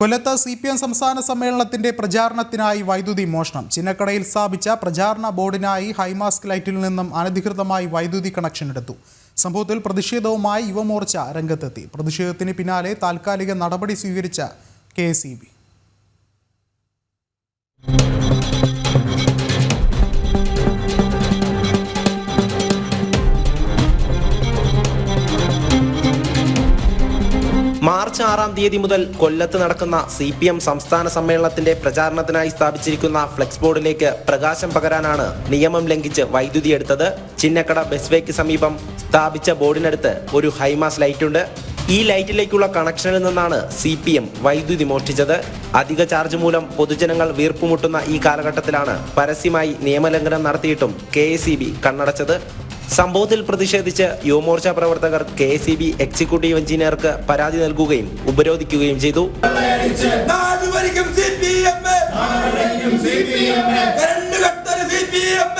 കൊല്ലത്ത് C P M സംസ്ഥാന സമ്മേളനത്തിന്റെ പ്രചാരണത്തിനായി വൈദ്യുതി മോഷണം. ചിന്നക്കടയിൽ സ്ഥാപിച്ച പ്രചാരണ ബോർഡിനായി ഹൈമാസ്ക് ലൈറ്റിൽ നിന്നും അനധികൃതമായി വൈദ്യുതി കണക്ഷൻ എടുത്തു. സംഭവത്തിൽ പ്രതിഷേധവുമായി യുവമോർച്ച രംഗത്തെത്തി. പ്രതിഷേധത്തിന് പിന്നാലെ താൽക്കാലിക നടപടി സ്വീകരിച്ച കെ എസ് മാർച്ച് ആറാം തീയതി മുതൽ കൊല്ലത്ത് നടക്കുന്ന സി പി എം സംസ്ഥാന സമ്മേളനത്തിന്റെ പ്രചാരണത്തിനായി സ്ഥാപിച്ചിരിക്കുന്ന ഫ്ലെക്സ് ബോർഡിലേക്ക് പ്രകാശം പകരാനാണ് നിയമം ലംഘിച്ച് വൈദ്യുതി എടുത്തത്. ചിന്നക്കട ബസ്വേക്ക് സമീപം സ്ഥാപിച്ച ബോർഡിനടുത്ത് ഒരു ഹൈമാസ് ലൈറ്റ് ഉണ്ട് ഈ ലൈറ്റിലേക്കുള്ള കണക്ഷനിൽ നിന്നാണ് സി പി എം വൈദ്യുതി മോഷ്ടിച്ചത്. അധിക ചാർജ് മൂലം പൊതുജനങ്ങൾ വീർപ്പുമുട്ടുന്ന ഈ കാലഘട്ടത്തിലാണ് പരസ്യമായി നിയമലംഘനം നടത്തിയിട്ടും കെ കണ്ണടച്ചത്. സംഭവത്തിൽ പ്രതിഷേധിച്ച് യുവമോർച്ച പ്രവർത്തകർ കെ സി ബി എക്സിക്യൂട്ടീവ് എഞ്ചിനീയർക്ക് പരാതി നൽകുകയും ഉപരോധിക്കുകയും ചെയ്തു. നാട് ഭരിക്കും സി പി എം കരണ്ട് കട്ടൊരു സി പി എം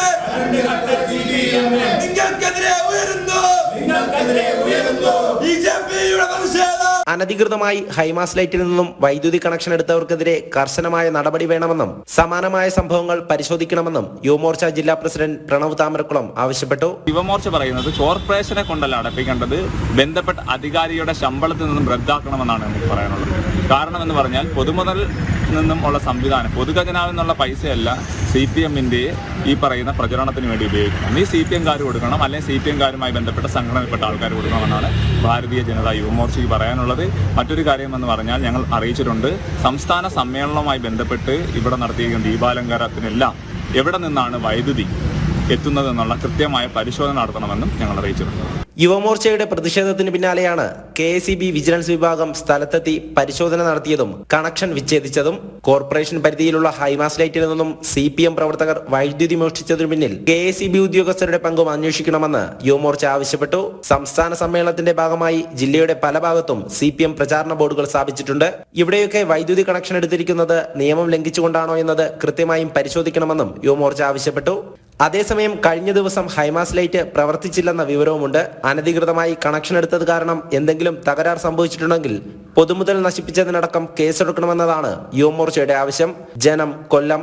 അനധികൃതമായി ഹൈമാസ് ലൈറ്റിൽ നിന്നും വൈദ്യുതി കണക്ഷൻ എടുത്തവർക്കെതിരെ കർശനമായ നടപടി വേണമെന്നും സമാനമായ സംഭവങ്ങൾ പരിശോധിക്കണമെന്നും യുവമോർച്ച ജില്ലാ പ്രസിഡന്റ് പ്രണവ് താമരക്കുളം ആവശ്യപ്പെട്ടു. യുവമോർച്ച പറയുന്നത് കോർപ്പറേഷനെ കൊണ്ടല്ല അടപ്പിക്കേണ്ടത് ബന്ധപ്പെട്ട അധികാരിയുടെ ശമ്പളത്തിൽ നിന്നും റദ്ദാക്കണമെന്നാണ് നമുക്ക് പറയാനുള്ളത്. കാരണം എന്ന് പറഞ്ഞാൽ പൊതുമുതൽ നിന്നും ഉള്ള സംവിധാനം. പൊതുഖജനാവിൽ നിന്നുള്ള പൈസയല്ല സി പി എമ്മിന്റെ ഈ പറയുന്ന പ്രചരണത്തിന് വേണ്ടി ഉപയോഗിക്കണം ഈ സി പി എംകാർ കൊടുക്കണം അല്ലെങ്കിൽ സി പി എംകാരുമായി ബന്ധപ്പെട്ട സംഘടനയിൽപ്പെട്ട ആൾക്കാർ കൊടുക്കണമെന്നാണ് ഭാരതീയ ജനതാ യുവമോർച്ചയ്ക്ക് പറയാനുള്ളത്. മറ്റൊരു കാര്യമെന്ന് പറഞ്ഞാൽ ഞങ്ങൾ അറിയിച്ചിട്ടുണ്ട് സംസ്ഥാന സമ്മേളനവുമായി ബന്ധപ്പെട്ട് ഇവിടെ നടത്തിയിരിക്കുന്ന ദീപാലങ്കാരത്തിനെല്ലാം എവിടെ നിന്നാണ് വൈദ്യുതി എത്തുന്നതെന്നുള്ള കൃത്യമായ പരിശോധന നടത്തണമെന്നും ഞങ്ങൾ അറിയിച്ചിട്ടുണ്ട്. യുവമോർച്ചയുടെ പ്രതിഷേധത്തിന് പിന്നാലെയാണ് കെ എസ് വിജിലൻസ് വിഭാഗം സ്ഥലത്തെത്തി പരിശോധന നടത്തിയതും കണക്ഷൻ വിച്ഛേദിച്ചതും കോർപ്പറേഷൻ പരിധിയിലുള്ള ഹൈമാസ് ലൈറ്റിൽ നിന്നും സി പി എം പ്രവർത്തകർ വൈദ്യുതി മോഷ്ടിച്ചതിനു പിന്നിൽ കെ എസ് ഉദ്യോഗസ്ഥരുടെ പങ്കും അന്വേഷിക്കണമെന്ന് യുവമോർച്ച ആവശ്യപ്പെട്ടു. സംസ്ഥാന സമ്മേളനത്തിന്റെ ഭാഗമായി ജില്ലയുടെ പല ഭാഗത്തും സി പി എം പ്രചാരണ ബോർഡുകൾ സ്ഥാപിച്ചിട്ടുണ്ട്. ഇവിടെയൊക്കെ വൈദ്യുതി കണക്ഷൻ എടുത്തിരിക്കുന്നത് നിയമം ലംഘിച്ചുകൊണ്ടാണോ എന്നത് കൃത്യമായും പരിശോധിക്കണമെന്നും യുവമോർച്ച ആവശ്യപ്പെട്ടു. അതേസമയം കഴിഞ്ഞ ദിവസം ഹൈമാസ് ലൈറ്റ് പ്രവർത്തിച്ചില്ലെന്ന വിവരവുമുണ്ട്. അനധികൃതമായി കണക്ഷൻ എടുത്തത് കാരണം എന്തെങ്കിലും തകരാർ സംഭവിച്ചിട്ടുണ്ടെങ്കിൽ പൊതുമുതൽ നശിപ്പിച്ചതിനടക്കം കേസെടുക്കണമെന്നതാണ് യുവമോർച്ചയുടെ ആവശ്യം. ജനം കൊല്ലം